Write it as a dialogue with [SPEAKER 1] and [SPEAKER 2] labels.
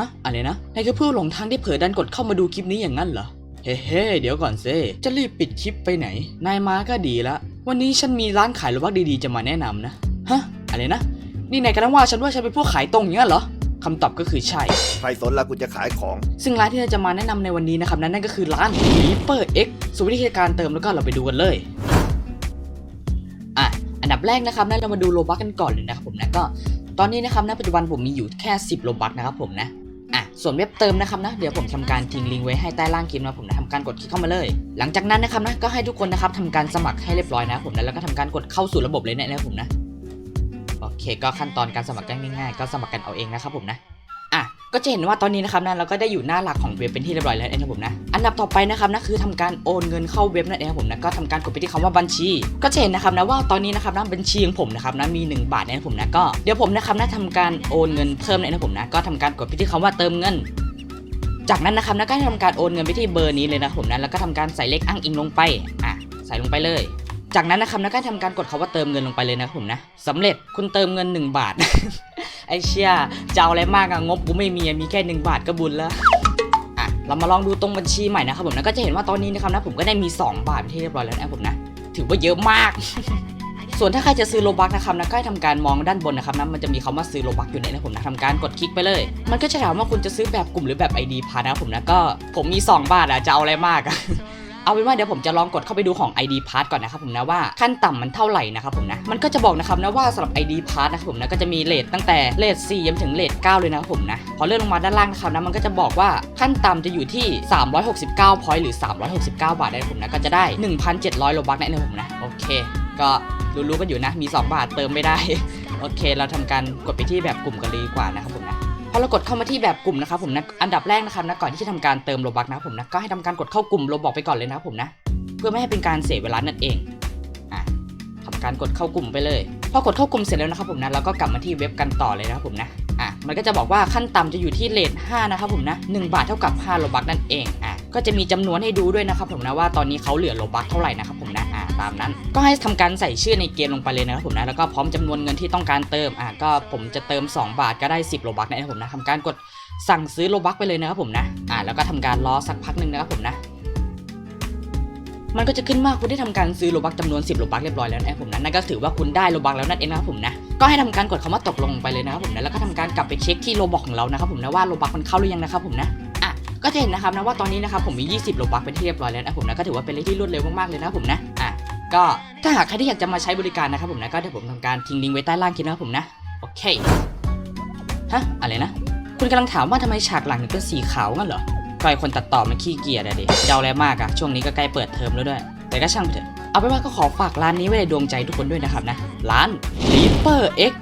[SPEAKER 1] ฮะอะไรนะนายคือผู้หลงทางที่เผลอดันกดเข้ามาดูคลิปนี้อย่างนั้นเหรอ เฮ้เฮ้เดี๋ยวก่อนเซจะรีบปิดคลิปไปไหน นายมาก็ดีละ วันนี้ฉันมีร้านขายโลบักดีๆจะมาแนะนำนะ ฮะ อะไรนะ นี่นายกำลังว่าฉันว่าฉันเป็นพวกขายตรงอย่างนั้นเหรอคำตอบก็คือใช่
[SPEAKER 2] ใครสนละกูจะขายของ
[SPEAKER 1] ซึ่งร้านที่เราจะมาแนะนำในวันนี้นะครับนั่นนั่นก็คือร้าน Reaper X ส่วนวิธีการเติมแล้วก็เราไปดูกันเลยอะอันดับแรกนะครับนั่นเรามาดูโลบักกันก่อนเลยนะครับผมนะก็ ตอนนี้นะครับณปัจจุบันผมมีอยู่แค่ 10โลบักนะครับผมนะอะ ส่วนเว็บเติมนะครับนะเดี๋ยวผมทำการทิ้งลิงก์ไว้ให้ใต้ล่างคลิปนะผมนะทำการกดคลิกเข้ามาเลย หลังจากนั้นนะครับนะก็ให้ทุกคนนะครับทำการสมัครให้เรียบร้อยนะผมนะแล้วก็ทำการกดเข้าสู่ระบบเลยนะนะครับผมนะโอเคก็ขั้นตอนการสมัครก็ง่ายๆ ก็สมัครกันเอาเองนะครับผมนะ ก็จะเห็นว่าตอนนี้นะครับนะเราก็ได้อยู่หน้าหลักของเว็บเป็นที่เรียบร้อยแล้วนะครับผมนะอันดับต่อไปนะครับนะคือทำการโอนเงินเข้าเว็บนั่นเองครับผมนะก็ทำการกดไปที่คำว่าบัญชี ก็จะเห็นนะครับนะว่าตอนนี้นะครับนะบัญชีของผมนะครับนะมี 1 บาทนะครับผมนะก็เดี๋ยวผมนะครับนะทำการโอนเงินเพิ่มนะครับผมนะก็ทำการกดไปที่คำว่าเติมเงิน จากนั้นนะครับนะก็ทำการโอนเงินไปที่เบอร์นี้เลยนะครับผมนะแล้วก็ทำการใส่เลขอ้างอิงลงไปอะใส่ลงไปเลยจากนั้นนะครับนะก็ทำการกดคำว่าเติมเงินลงไปเลยนะครับผมนะสำเร็จคุณเติมเงิน 1 บาท ไอเชี่ยจะเอาอะไรมากอะงบกูไม่มีมีแค่1บาทก็บุญแล้วอะเรามาลองดูตรงบัญชีใหม่นะครับผมนะก็จะเห็นว่าตอนนี้นะครับนะผมก็ได้มี 2 บาทเป็นที่เรียบร้อยแล้วนะผมนะ ถือว่าเยอะมากส่วนถ้าใครจะซื้อโลบักนะครับนะก็ให้ทำการมองด้านบนนะครับนะมันจะมีคำว่าซื้อโลบักอยู่เนี่ยนะผมนะทำการกดคลิกไปเลย มันก็จะถามว่าคุณจะซื้อแบบกลุ่มหรือแบบ ID พาร์ทนะผมนะก็ผมมี 2 บาทอะจะเอาอะไรมากอะ เอาเป็นว่าเดี๋ยวผมจะลองกดเข้าไปดูของ ID Pass ก่อนนะครับผมนะว่าขั้นต่ำมันเท่าไหร่นะครับผมนะมันก็จะบอกนะครับนะว่าสำหรับ ID Pass นะครับผมนะก็จะมีเลทตั้งแต่เลท4ยันถึงเลท9เลยนะครับผมนะพอเลื่อนลงมาด้านล่างนะครับนะมันก็จะบอกว่าขั้นต่ำจะอยู่ที่ 369 point หรือ 369 บาทนะครับผมนะก็จะได้ 1,700โลบักนั่นเองผมนะโอเค ก็รู้ๆกันอยู่นะมี 2 บาทเติมไม่ได้ โอเค เราทำการกดไปที่แบบกลุ่มกันเลยดีกว่านะครับผมนะ พอเรากดเข้ามาที่แบบกลุ่มนะครับผมนะอันดับแรกนะครับนะก่อนที่จะทำการเติมโลบักนะครับผมนะก็ให้ทำการกดเข้ากลุ่มโลบอกไปก่อนเลยนะครับผมนะ เพื่อไม่ให้เป็นการเสียเวลานั่นเองอะทำการกดเข้ากลุ่มไปเลยพอกดเข้ากลุ่มเสร็จแล้วนะครับผมนะเราก็กลับมาที่เว็บกันต่อเลยนะครับผมนะอะมันก็จะบอกว่าขั้นต่ำจะอยู่ที่เลท5นะครับผมนะ1บาทเท่ากับ5โลบักนั่นเองอะก็จะมีจำนวนให้ดูด้วยนะครับผมนะว่าตอนนี้เขาเหลือโลบักเท่าไหร่นะครับผมนะ ตามนั้น ก็ให้ทำการใส่ชื่อในเกมลงไปเลยนะครับผมนะแล้วก็พร้อมจำนวนเงินที่ต้องการเติมอะก็ผมจะเติม 2 บาทก็ได้ 10โลบักนะครับผมนะทำการกดสั่งซื้อโลบักไปเลยนะครับผมนะอ่าแล้วก็ทำการรอสักพักหนึ่งนะครับผมนะมันก็จะขึ้นว่าคุณได้ทำการซื้อโลบักจำนวน 10โลบักเรียบร้อยแล้วนะผมนะนั่นก็ถือว่าคุณได้โลบักแล้วนั่นเองนะครับผมนะก็ให้ทำการกดคำว่าตกลงไปเลยนะครับผมนะแล้วก็ทำการกลับไปเช็คที่โลบักของเรานะครับผมนะว่าโลบักมันเข้าหรือยังนะครับผมนะอะก็จะเห็นนะครับนะว่าตอนนี้นะครับผมมี 20โลบักเป็นที่เรียบร้อยแล้วนะผมนะก็ถือว่าเป็นเลขที่รวดเร็วมากๆเลยนะครับผมนะอะ ก็ถ้าหากใครที่อยากจะมาใช้บริการนะครับผมนะก็เดี๋ยวผมทำการทิ้งลิงก์ไว้ใต้ล่างคลิปนะครับผมนะโอเคฮะอะไรนะ คุณกำลังถามว่าทำไมฉากหลังถึงเป็นสีขาวงั้นเหรอก็ไอคนตัดต่อมันขี้เกียจอะดิจะเอาอะไรมากอะช่วงนี้ก็ใกล้เปิดเทอมแล้วด้วย แต่ก็ช่างเถอะเอาเป็นว่าก็ขอฝากร้านนี้ไว้ในดวงใจทุกคนด้วยนะครับนะ ร้าน Reaper X